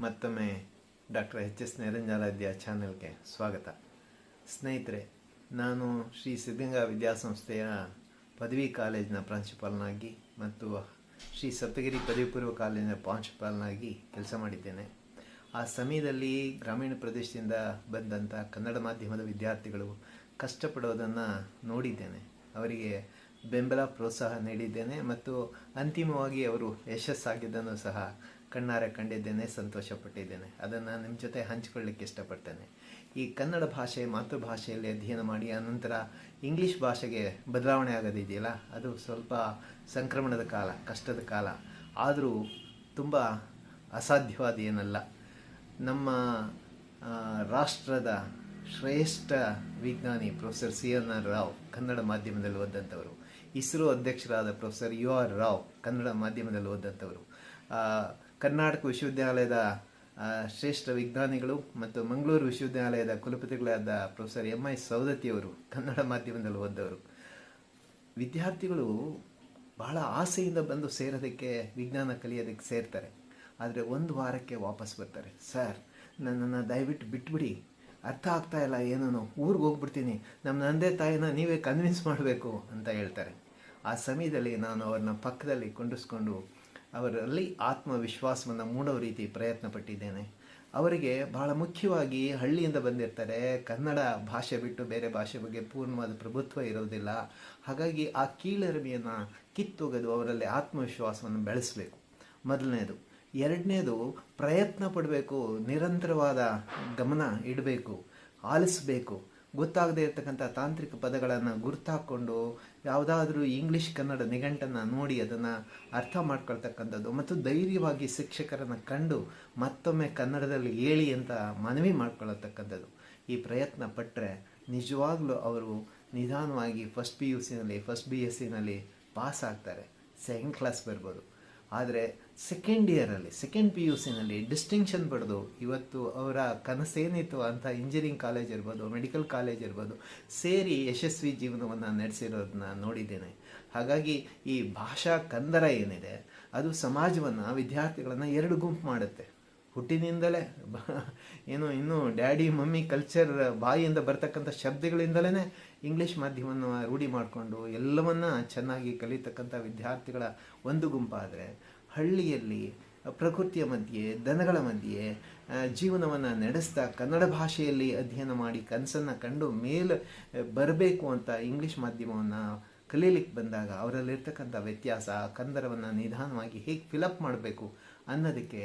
ಮತ್ತೊಮ್ಮೆ doctor H S ನಿರಂಜನಾಧ್ಯ ಚಾನೆಲ್ಗೆ ಸ್ವಾಗತ. ಸ್ನೇಹಿತರೆ, ನಾನು ಶ್ರೀ ಸಿದ್ಧಗಂಗಾ ವಿದ್ಯಾಸಂಸ್ಥೆಯ ಪದವಿ ಕಾಲೇಜಿನ ಪ್ರಾಂಶುಪಾಲನಾಗಿ ಮತ್ತು ಶ್ರೀ ಸಪ್ತಗಿರಿ ಪದವಿ ಪೂರ್ವ ಕಾಲೇಜಿನ ಪ್ರಾಂಶುಪಾಲನಾಗಿ ಕೆಲಸ ಮಾಡಿದ್ದೇನೆ. ಆ ಸಮಯದಲ್ಲಿ ಗ್ರಾಮೀಣ ಪ್ರದೇಶದಿಂದ ಬಂದಂಥ ಕನ್ನಡ ಮಾಧ್ಯಮದ ವಿದ್ಯಾರ್ಥಿಗಳು ಕಷ್ಟಪಡೋದನ್ನು ನೋಡಿದ್ದೇನೆ. ಅವರಿಗೆ ಬೆಂಬಲ ಪ್ರೋತ್ಸಾಹ ನೀಡಿದ್ದೇನೆ ಮತ್ತು ಅಂತಿಮವಾಗಿ ಅವರು ಯಶಸ್ಸಾಗಿದ್ದನ್ನು ಸಹ ಕಣ್ಣಾರೆ ಕಂಡಿದ್ದೇನೆ, ಸಂತೋಷಪಟ್ಟಿದ್ದೇನೆ. ಅದನ್ನು ನಿಮ್ಮ ಜೊತೆ ಹಂಚಿಕೊಳ್ಳಿಕ್ಕೆ ಇಷ್ಟಪಡ್ತೇನೆ. ಈ ಕನ್ನಡ ಭಾಷೆ ಮಾತೃಭಾಷೆಯಲ್ಲಿ ಅಧ್ಯಯನ ಮಾಡಿ ಅನಂತರ ಇಂಗ್ಲೀಷ್ ಭಾಷೆಗೆ ಬದಲಾವಣೆ ಆಗೋದಿದೆಯಲ್ಲ, ಅದು ಸ್ವಲ್ಪ ಸಂಕ್ರಮಣದ ಕಾಲ, ಕಷ್ಟದ ಕಾಲ. ಆದರೂ ತುಂಬ ಅಸಾಧ್ಯವಾದ ಏನಲ್ಲ ನಮ್ಮ ರಾಷ್ಟ್ರದ ಶ್ರೇಷ್ಠ ವಿಜ್ಞಾನಿ professor C N R Rao Kannada ಮಾಧ್ಯಮದಲ್ಲಿ ಓದಂಥವರು ಇಸ್ರೋ ಅಧ್ಯಕ್ಷರಾದ professor U R Rao, Kannada ಮಾಧ್ಯಮದಲ್ಲಿ ಓದಂಥವರು ಕರ್ನಾಟಕ ವಿಶ್ವವಿದ್ಯಾಲಯದ ಶ್ರೇಷ್ಠ ವಿಜ್ಞಾನಿಗಳು ಮತ್ತು ಮಂಗಳೂರು ವಿಶ್ವವಿದ್ಯಾಲಯದ ಕುಲಪತಿಗಳಾದ ಪ್ರೊಫೆಸರ್ ಎಂ ಐ ಸೌದತ್ತಿಯವರು ಕನ್ನಡ ಮಾಧ್ಯಮದಲ್ಲಿ ಓದ್ದವರು. ವಿದ್ಯಾರ್ಥಿಗಳು ಬಹಳ ಆಸೆಯಿಂದ ಬಂದು ಸೇರೋದಕ್ಕೆ, ವಿಜ್ಞಾನ ಕಲಿಯೋದಕ್ಕೆ ಸೇರ್ತಾರೆ. ಆದರೆ ಒಂದು ವಾರಕ್ಕೆ ವಾಪಸ್ ಬರ್ತಾರೆ. ಸರ್, ನನ್ನನ್ನು ದಯವಿಟ್ಟು ಬಿಟ್ಬಿಡಿ. ಅರ್ಥ ಆಗ್ತಾ ಇಲ್ಲ ಏನೋ ಊರಿಗೆ ಹೋಗ್ಬಿಡ್ತೀನಿ. ನಮ್ಮ ತಂದೆ ತಾಯಿನ ನೀವೇ ಕನ್ವಿನ್ಸ್ ಮಾಡಬೇಕು ಅಂತ ಹೇಳ್ತಾರೆ. ಆ ಸಮಯದಲ್ಲಿ ನಾನು ಅವ್ರನ್ನ ಪಕ್ಕದಲ್ಲಿ ಕುಂಡಿಸ್ಕೊಂಡು ಅವರಲ್ಲಿ ಆತ್ಮವಿಶ್ವಾಸವನ್ನು ಮೂಡೋ ರೀತಿ ಪ್ರಯತ್ನ ಪಟ್ಟಿದ್ದೇನೆ. ಅವರಿಗೆ ಬಹಳ ಮುಖ್ಯವಾಗಿ ಹಳ್ಳಿಯಿಂದ ಬಂದಿರ್ತಾರೆ. ಕನ್ನಡ ಭಾಷೆ ಬಿಟ್ಟು ಬೇರೆ ಭಾಷೆ ಬಗ್ಗೆ ಪೂರ್ಣವಾದ ಪ್ರಭುತ್ವ ಇರೋದಿಲ್ಲ. ಹಾಗಾಗಿ ಆ ಕೀಳರಿಮೆಯನ್ನು ಕಿತ್ತೊಗೆದು ಅವರಲ್ಲಿ ಆತ್ಮವಿಶ್ವಾಸವನ್ನು ಬೆಳೆಸಬೇಕು. ಮೊದಲನೇದು. ಎರಡನೇದು ಪ್ರಯತ್ನ ಪಡಬೇಕು, ನಿರಂತರವಾದ ಗಮನ ಇಡಬೇಕು, ಆಲಿಸಬೇಕು. ಗೊತ್ತಾಗದೇ ಇರತಕ್ಕಂಥ ತಾಂತ್ರಿಕ ಪದಗಳನ್ನು ಗುರುತಾಕ್ಕೊಂಡು ಯಾವುದಾದ್ರೂ ಇಂಗ್ಲೀಷ್ ಕನ್ನಡ ನಿಘಂಟನ್ನು ನೋಡಿ ಅದನ್ನು ಅರ್ಥ ಮಾಡ್ಕೊಳ್ತಕ್ಕಂಥದ್ದು ಮತ್ತು ಧೈರ್ಯವಾಗಿ ಶಿಕ್ಷಕರನ್ನು ಕಂಡು ಮತ್ತೊಮ್ಮೆ ಕನ್ನಡದಲ್ಲಿ ಹೇಳಿ ಅಂತ ಮನವಿ ಮಾಡ್ಕೊಳ್ಳತಕ್ಕಂಥದ್ದು ಈ ಪ್ರಯತ್ನ ಪಟ್ಟರೆ ನಿಜವಾಗ್ಲೂ ಅವರು ನಿಧಾನವಾಗಿ ಫಸ್ಟ್ ಪಿ ಯು ಸಿನಲ್ಲಿ ಫಸ್ಟ್ ಬಿ ಎಸ್ ಸಿನಲ್ಲಿ ಪಾಸ್ ಆಗ್ತಾರೆ. ಸೆಕೆಂಡ್ ಕ್ಲಾಸ್ ಬರ್ಬೋದು. ಆದರೆ ಸೆಕೆಂಡ್ ಇಯರಲ್ಲಿ ಸೆಕೆಂಡ್ ಪಿ ಯು ಸಿನಲ್ಲಿ ಡಿಸ್ಟಿಂಕ್ಷನ್ ಪಡೆದು ಇವತ್ತು ಅವರ ಕನಸೇನಿತ್ತು ಅಂತ ಇಂಜಿನಿಯರಿಂಗ್ ಕಾಲೇಜ್ ಇರ್ಬೋದು ಮೆಡಿಕಲ್ ಕಾಲೇಜ್ ಇರ್ಬೋದು, ಸೇರಿ ಯಶಸ್ವಿ ಜೀವನವನ್ನು ನಡೆಸಿರೋದನ್ನ ನೋಡಿದ್ದೇನೆ. ಹಾಗಾಗಿ ಈ ಭಾಷಾ ಕಂದರ ಏನಿದೆ, ಅದು ಸಮಾಜವನ್ನು, ವಿದ್ಯಾರ್ಥಿಗಳನ್ನು ಎರಡು ಗುಂಪು ಮಾಡುತ್ತೆ. ಹುಟ್ಟಿನಿಂದಲೇ ಏನು, ಇನ್ನು ಡ್ಯಾಡಿ, ಮಮ್ಮಿ ಕಲ್ಚರ್ ಬಾಯಿಯಿಂದ ಬರ್ತಕ್ಕಂಥ ಶಬ್ದಗಳಿಂದಲೇ ಇಂಗ್ಲೀಷ್ ಮಾಧ್ಯಮವನ್ನು ರೂಢಿ ಮಾಡಿಕೊಂಡು ಎಲ್ಲವನ್ನ ಚೆನ್ನಾಗಿ ಕಲಿತಕ್ಕಂಥ ವಿದ್ಯಾರ್ಥಿಗಳ ಒಂದು ಗುಂಪಾದರೆ ಹಳ್ಳಿಯಲ್ಲಿ, ಪ್ರಕೃತಿಯ ಮಧ್ಯೆ, ದನಗಳ ಮಧ್ಯೆ ಜೀವನವನ್ನು ನಡೆಸ್ತಾ ಕನ್ನಡ ಭಾಷೆಯಲ್ಲಿ ಅಧ್ಯಯನ ಮಾಡಿ ಕನಸನ್ನು ಕಂಡು ಮೇಲೆ ಬರಬೇಕು ಅಂತ ಇಂಗ್ಲೀಷ್ ಮಾಧ್ಯಮವನ್ನು ಕಲೀಲಿಕ್ಕೆ ಬಂದಾಗ ಅವರಲ್ಲಿರ್ತಕ್ಕಂಥ ವ್ಯತ್ಯಾಸ, ಕಂದರವನ್ನು ನಿಧಾನವಾಗಿ ಹೇಗೆ ಫಿಲಪ್ ಮಾಡಬೇಕು ಅನ್ನೋದಕ್ಕೆ